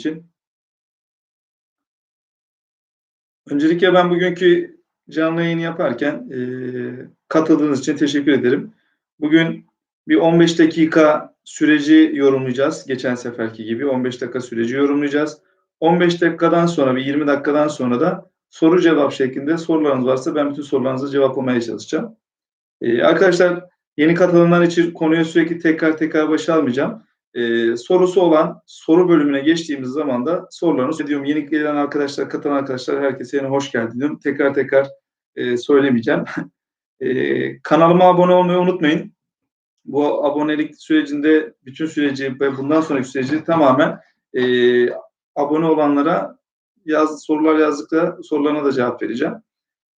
için. Öncelikle ben bugünkü canlı yayını yaparken e, katıldığınız için teşekkür ederim. Bugün bir 15 dakika süreci yorumlayacağız. Geçen seferki gibi 15 dakika süreci yorumlayacağız. 15 dakikadan sonra bir 20 dakikadan sonra da soru cevap şeklinde sorularınız varsa ben bütün sorularınızı cevaplamaya çalışacağım. Ee, arkadaşlar yeni katılanlar için konuya sürekli tekrar tekrar başa almayacağım. Ee, sorusu olan soru bölümüne geçtiğimiz zaman da sorularınızı diyorum. Yeni gelen arkadaşlar, katılan arkadaşlar herkese yine hoş geldin diyorum. Tekrar tekrar e, söylemeyeceğim. e, kanalıma abone olmayı unutmayın. Bu abonelik sürecinde bütün süreci ve bundan sonraki süreci tamamen e, abone olanlara yaz, sorular yazdıkta sorularına da cevap vereceğim.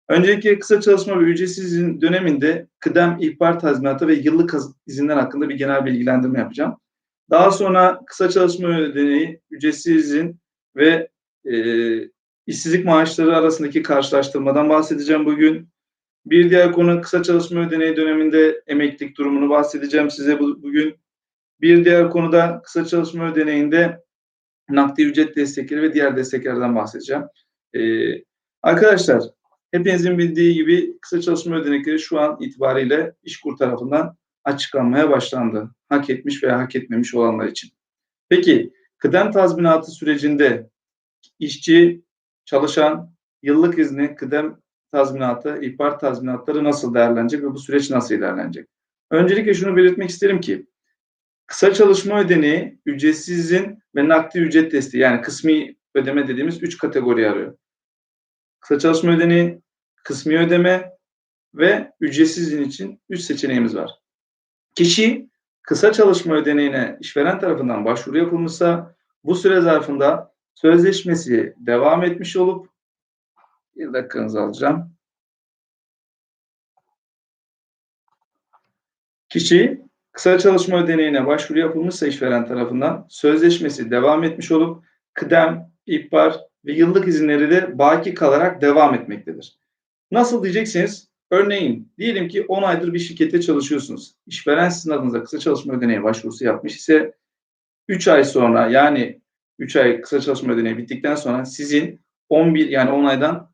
Öncelikle kısa çalışma ve ücretsiz izin döneminde kıdem ihbar tazminatı ve yıllık izinler hakkında bir genel bilgilendirme yapacağım. Daha sonra kısa çalışma ödeneği, ücretsiz izin ve e, işsizlik maaşları arasındaki karşılaştırmadan bahsedeceğim bugün. Bir diğer konu kısa çalışma ödeneği döneminde emeklilik durumunu bahsedeceğim size bugün. Bir diğer konuda kısa çalışma ödeneğinde nakdi ücret destekleri ve diğer desteklerden bahsedeceğim. Ee, arkadaşlar hepinizin bildiği gibi kısa çalışma ödenekleri şu an itibariyle İşkur tarafından açıklanmaya başlandı. Hak etmiş veya hak etmemiş olanlar için. Peki kıdem tazminatı sürecinde işçi, çalışan, yıllık izni, kıdem tazminatı, ihbar tazminatları nasıl değerlenecek ve bu süreç nasıl ilerlenecek? Öncelikle şunu belirtmek isterim ki kısa çalışma ödeneği, ücretsiz izin ve nakdi ücret desteği yani kısmi ödeme dediğimiz üç kategori arıyor. Kısa çalışma ödeneği, kısmi ödeme ve ücretsiz izin için üç seçeneğimiz var. Kişi kısa çalışma ödeneğine işveren tarafından başvuru yapılmışsa bu süre zarfında sözleşmesi devam etmiş olup bir dakikanızı alacağım. Kişi kısa çalışma ödeneğine başvuru yapılmışsa işveren tarafından sözleşmesi devam etmiş olup kıdem, ihbar ve yıllık izinleri de baki kalarak devam etmektedir. Nasıl diyeceksiniz? Örneğin diyelim ki 10 aydır bir şirkette çalışıyorsunuz. İşveren sizin adınıza kısa çalışma ödeneği başvurusu yapmış ise 3 ay sonra yani 3 ay kısa çalışma ödeneği bittikten sonra sizin 11 yani 10 aydan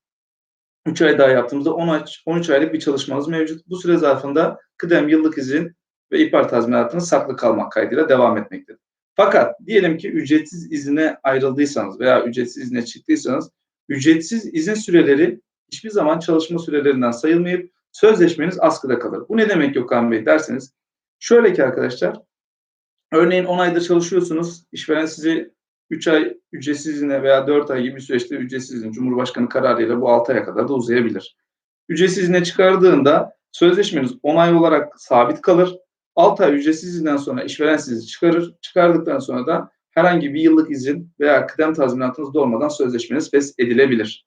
3 ay daha yaptığımızda 10 ay, 13 aylık bir çalışmanız mevcut. Bu süre zarfında kıdem, yıllık izin ve ihbar tazminatınız saklı kalmak kaydıyla devam etmektedir. Fakat diyelim ki ücretsiz izine ayrıldıysanız veya ücretsiz izne çıktıysanız ücretsiz izin süreleri hiçbir zaman çalışma sürelerinden sayılmayıp sözleşmeniz askıda kalır. Bu ne demek Gökhan Bey derseniz şöyle ki arkadaşlar örneğin 10 ayda çalışıyorsunuz işveren sizi 3 ay ücretsiz izine veya 4 ay gibi bir süreçte ücretsiz izin Cumhurbaşkanı kararıyla bu 6 aya kadar da uzayabilir. Ücretsiz izine çıkardığında sözleşmeniz 10 ay olarak sabit kalır. 6 ay ücretsiz izinden sonra işveren sizi çıkarır. Çıkardıktan sonra da herhangi bir yıllık izin veya kıdem tazminatınız da olmadan sözleşmeniz fes edilebilir.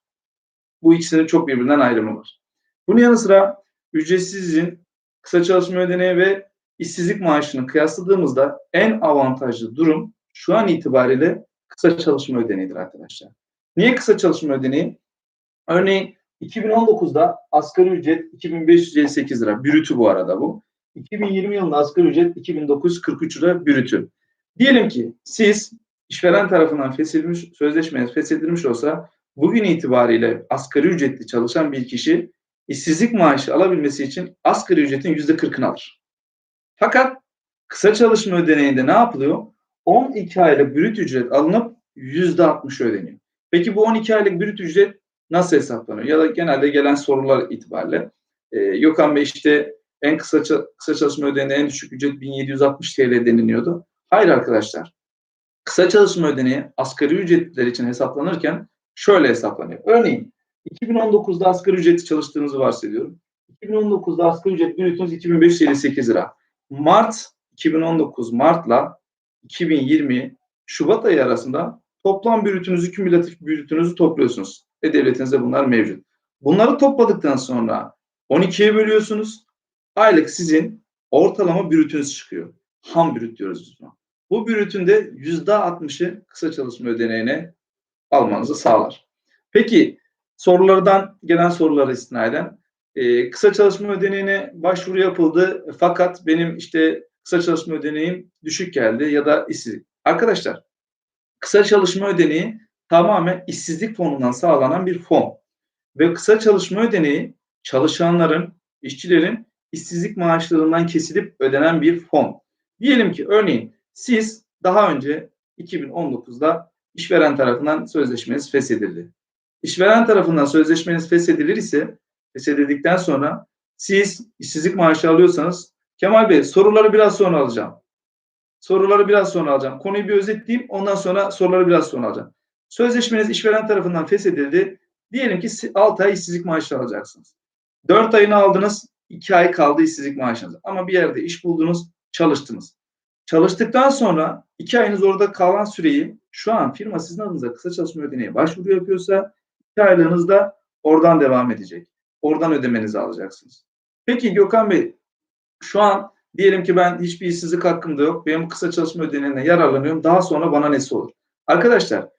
Bu ikisinin çok birbirinden ayrımı var. Bunun yanı sıra ücretsiz izin, kısa çalışma ödeneği ve işsizlik maaşını kıyasladığımızda en avantajlı durum şu an itibariyle kısa çalışma ödeneğidir arkadaşlar. Niye kısa çalışma ödeneği? Örneğin 2019'da asgari ücret 2558 lira. Bürütü bu arada bu. 2020 yılında asgari ücret 2943 lira bürütü. Diyelim ki siz işveren tarafından feshedilmiş, sözleşmeniz feshedilmiş olsa bugün itibariyle asgari ücretli çalışan bir kişi işsizlik maaşı alabilmesi için asgari ücretin yüzde 40'ını alır. Fakat kısa çalışma ödeneğinde ne yapılıyor? 12 aylık brüt ücret alınıp %60 ödeniyor. Peki bu 12 aylık brüt ücret nasıl hesaplanıyor? Ya da genelde gelen sorular itibariyle. Ee, Yokan Bey işte en kısa, kısa çalışma ödeneği en düşük ücret 1760 TL deniliyordu. Hayır arkadaşlar. Kısa çalışma ödeneği asgari ücretliler için hesaplanırken şöyle hesaplanıyor. Örneğin 2019'da asgari ücreti çalıştığınızı varsayıyorum. 2019'da asgari ücret brütünüz 2558 lira. Mart 2019 Mart'la 2020 Şubat ayı arasında toplam brütünüzü, kümülatif brütünüzü topluyorsunuz. Ve devletinizde bunlar mevcut. Bunları topladıktan sonra 12'ye bölüyorsunuz. Aylık sizin ortalama brütünüz çıkıyor. Ham brüt diyoruz biz buna. Bu brütün de %60'ı kısa çalışma ödeneğine almanızı sağlar. Peki sorulardan gelen sorulara istinaden e, kısa çalışma ödeneğine başvuru yapıldı fakat benim işte kısa çalışma ödeneğim düşük geldi ya da işsizlik. Arkadaşlar Kısa çalışma ödeneği tamamen işsizlik fonundan sağlanan bir fon. Ve kısa çalışma ödeneği çalışanların, işçilerin işsizlik maaşlarından kesilip ödenen bir fon. Diyelim ki örneğin siz daha önce 2019'da işveren tarafından sözleşmeniz feshedildi. İşveren tarafından sözleşmeniz feshedilir ise feshedildikten sonra siz işsizlik maaşı alıyorsanız Kemal Bey soruları biraz sonra alacağım. Soruları biraz sonra alacağım. Konuyu bir özetleyeyim ondan sonra soruları biraz sonra alacağım. Sözleşmeniz işveren tarafından feshedildi. Diyelim ki 6 ay işsizlik maaşı alacaksınız. 4 ayını aldınız, 2 ay kaldı işsizlik maaşınız. Ama bir yerde iş buldunuz, çalıştınız. Çalıştıktan sonra 2 ayınız orada kalan süreyi şu an firma sizin adınıza kısa çalışma ödeneği başvuru yapıyorsa 2 aylığınız da oradan devam edecek. Oradan ödemenizi alacaksınız. Peki Gökhan Bey şu an diyelim ki ben hiçbir işsizlik hakkım da yok. Benim kısa çalışma ödeneğinden yararlanıyorum. Daha sonra bana nesi olur? Arkadaşlar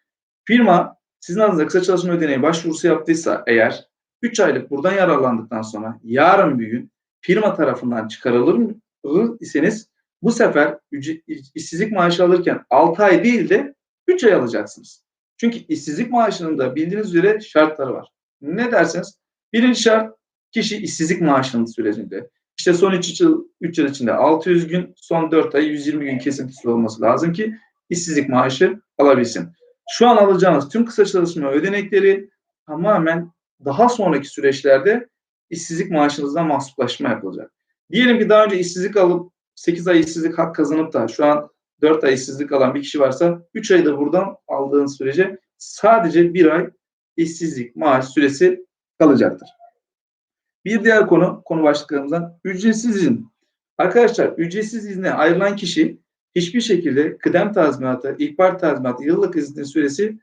firma sizin adınıza kısa çalışma ödeneği başvurusu yaptıysa eğer 3 aylık buradan yararlandıktan sonra yarın bir gün firma tarafından çıkarılır iseniz bu sefer işsizlik maaşı alırken 6 ay değil de 3 ay alacaksınız. Çünkü işsizlik maaşının da bildiğiniz üzere şartları var. Ne derseniz birinci şart kişi işsizlik maaşının sürecinde işte son 3 yıl, 3 yıl içinde 600 gün, son 4 ay 120 gün kesintisi olması lazım ki işsizlik maaşı alabilsin. Şu an alacağınız tüm kısa çalışma ödenekleri tamamen daha sonraki süreçlerde işsizlik maaşınızdan mahsuplaşma yapılacak. Diyelim ki daha önce işsizlik alıp 8 ay işsizlik hak kazanıp da şu an 4 ay işsizlik alan bir kişi varsa 3 ayda buradan aldığın sürece sadece 1 ay işsizlik maaş süresi kalacaktır. Bir diğer konu, konu başlıklarımızdan ücretsiz izin. Arkadaşlar ücretsiz izne ayrılan kişi hiçbir şekilde kıdem tazminatı, ihbar tazminatı, yıllık iznin süresi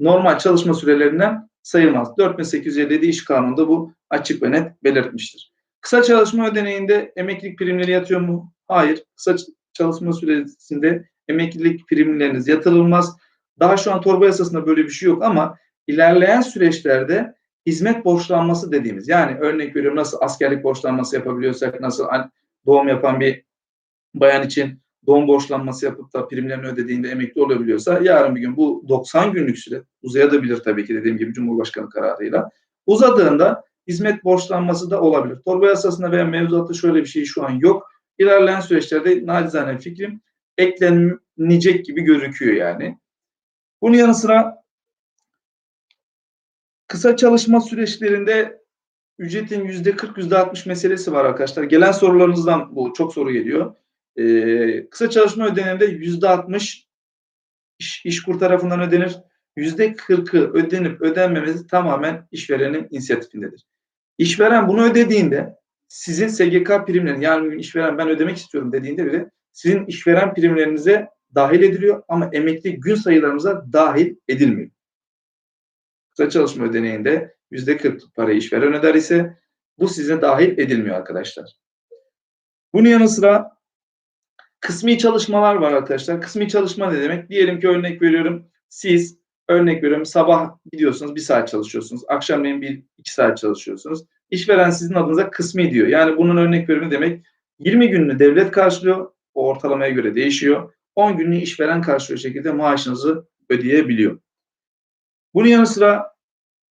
normal çalışma sürelerinden sayılmaz. 4857 iş kanununda bu açık ve net belirtmiştir. Kısa çalışma ödeneğinde emeklilik primleri yatıyor mu? Hayır. Kısa çalışma süresinde emeklilik primleriniz yatırılmaz. Daha şu an torba yasasında böyle bir şey yok ama ilerleyen süreçlerde hizmet borçlanması dediğimiz yani örnek veriyorum nasıl askerlik borçlanması yapabiliyorsak nasıl doğum yapan bir bayan için doğum borçlanması yapıp da primlerini ödediğinde emekli olabiliyorsa yarın bir gün bu 90 günlük süre uzayabilir tabii ki dediğim gibi Cumhurbaşkanı kararıyla. Uzadığında hizmet borçlanması da olabilir. Torba yasasında veya mevzuatta şöyle bir şey şu an yok. İlerleyen süreçlerde nacizane fikrim eklenecek gibi gözüküyor yani. Bunun yanı sıra kısa çalışma süreçlerinde ücretin yüzde 40 yüzde 60 meselesi var arkadaşlar. Gelen sorularınızdan bu çok soru geliyor. Ee, kısa çalışma ödeneğinde yüzde 60 iş, işkur tarafından ödenir. Yüzde 40'ı ödenip ödenmemesi tamamen işverenin inisiyatifindedir. İşveren bunu ödediğinde sizin SGK primlerini yani işveren ben ödemek istiyorum dediğinde bile sizin işveren primlerinize dahil ediliyor ama emekli gün sayılarınıza dahil edilmiyor. Kısa çalışma ödeneğinde yüzde 40 parayı işveren öder ise bu size dahil edilmiyor arkadaşlar. Bunun yanı sıra kısmi çalışmalar var arkadaşlar. Kısmi çalışma ne demek? Diyelim ki örnek veriyorum siz örnek veriyorum sabah gidiyorsunuz bir saat çalışıyorsunuz. Akşamleyin bir iki saat çalışıyorsunuz. İşveren sizin adınıza kısmi diyor. Yani bunun örnek verimi demek 20 gününü devlet karşılıyor. O ortalamaya göre değişiyor. 10 gününü işveren karşılıyor şekilde maaşınızı ödeyebiliyor. Bunun yanı sıra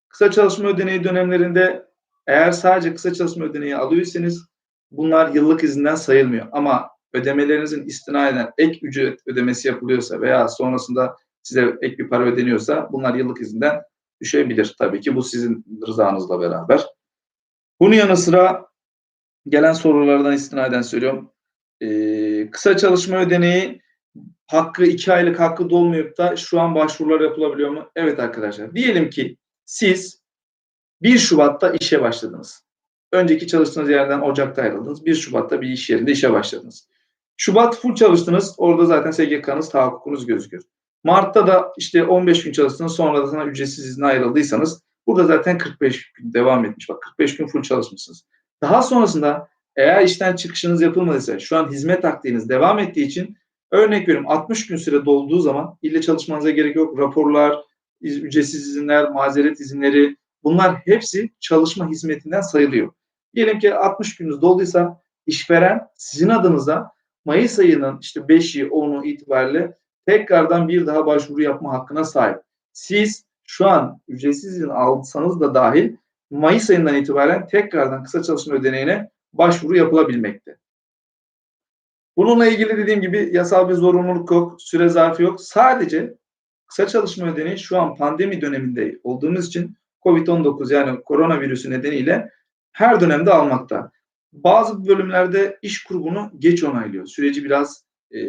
kısa çalışma ödeneği dönemlerinde eğer sadece kısa çalışma ödeneği alıyorsanız bunlar yıllık izinden sayılmıyor. Ama ödemelerinizin istinaden ek ücret ödemesi yapılıyorsa veya sonrasında size ek bir para ödeniyorsa bunlar yıllık izinden düşebilir. Tabii ki bu sizin rızanızla beraber. Bunun yanı sıra gelen sorulardan istinaden söylüyorum. Ee, kısa çalışma ödeneği hakkı iki aylık hakkı dolmayıp da şu an başvurular yapılabiliyor mu? Evet arkadaşlar. Diyelim ki siz 1 Şubat'ta işe başladınız. Önceki çalıştığınız yerden Ocak'ta ayrıldınız. 1 Şubat'ta bir iş yerinde işe başladınız. Şubat full çalıştınız. Orada zaten SGK'nız, tahakkukunuz gözüküyor. Mart'ta da işte 15 gün çalıştınız. Sonra da sana ücretsiz izne ayrıldıysanız burada zaten 45 gün devam etmiş. Bak 45 gün full çalışmışsınız. Daha sonrasında eğer işten çıkışınız yapılmadıysa şu an hizmet taktiğiniz devam ettiği için örnek veriyorum 60 gün süre dolduğu zaman ille çalışmanıza gerek yok. Raporlar, ücretsiz izinler, mazeret izinleri bunlar hepsi çalışma hizmetinden sayılıyor. Diyelim ki 60 gününüz dolduysa işveren sizin adınıza Mayıs ayının işte 5'i 10'u itibariyle tekrardan bir daha başvuru yapma hakkına sahip. Siz şu an ücretsiz izin alsanız da dahil Mayıs ayından itibaren tekrardan kısa çalışma ödeneğine başvuru yapılabilmekte. Bununla ilgili dediğim gibi yasal bir zorunluluk yok, süre zarfı yok. Sadece kısa çalışma ödeneği şu an pandemi döneminde olduğumuz için COVID-19 yani koronavirüsü nedeniyle her dönemde almakta. Bazı bölümlerde iş kurumunu geç onaylıyor. Süreci biraz e,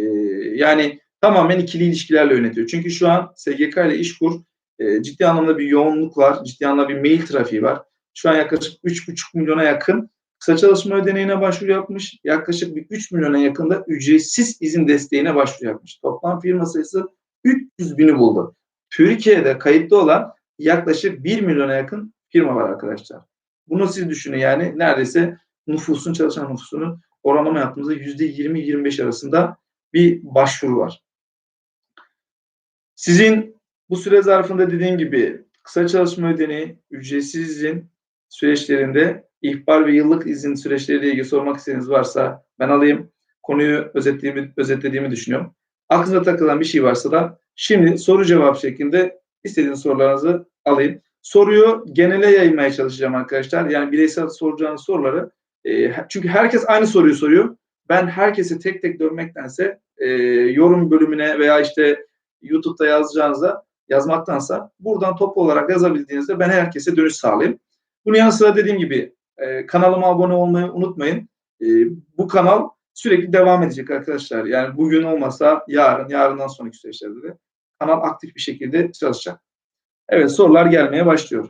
yani tamamen ikili ilişkilerle yönetiyor. Çünkü şu an SGK ile İşkur e, ciddi anlamda bir yoğunluk var. Ciddi anlamda bir mail trafiği var. Şu an yaklaşık 3,5 milyona yakın kısa çalışma ödeneğine başvuru yapmış. Yaklaşık bir 3 milyona yakında ücretsiz izin desteğine başvuru yapmış. Toplam firma sayısı 300 bini buldu. Türkiye'de kayıtlı olan yaklaşık 1 milyona yakın firma var arkadaşlar. Bunu siz düşünün yani neredeyse nüfusun çalışan nüfusunun oranlama yaptığımızda %20-25 arasında bir başvuru var. Sizin bu süre zarfında dediğim gibi kısa çalışma ödeneği, ücretsiz izin süreçlerinde ihbar ve yıllık izin süreçleriyle ilgili sormak istediğiniz varsa ben alayım. Konuyu özetlediğimi, özetlediğimi düşünüyorum. Aklınıza takılan bir şey varsa da şimdi soru cevap şeklinde istediğiniz sorularınızı alayım. Soruyu genele yaymaya çalışacağım arkadaşlar. Yani bireysel soracağınız soruları e, çünkü herkes aynı soruyu soruyor. Ben herkese tek tek dönmektense e, yorum bölümüne veya işte YouTube'da yazacağınıza yazmaktansa buradan toplu olarak yazabildiğinizde ben herkese dönüş sağlayayım. Bunun yanı sıra dediğim gibi e, kanalıma abone olmayı unutmayın. E, bu kanal sürekli devam edecek arkadaşlar. Yani bugün olmasa yarın, yarından sonraki süreçlerde de kanal aktif bir şekilde çalışacak. Evet sorular gelmeye başlıyor.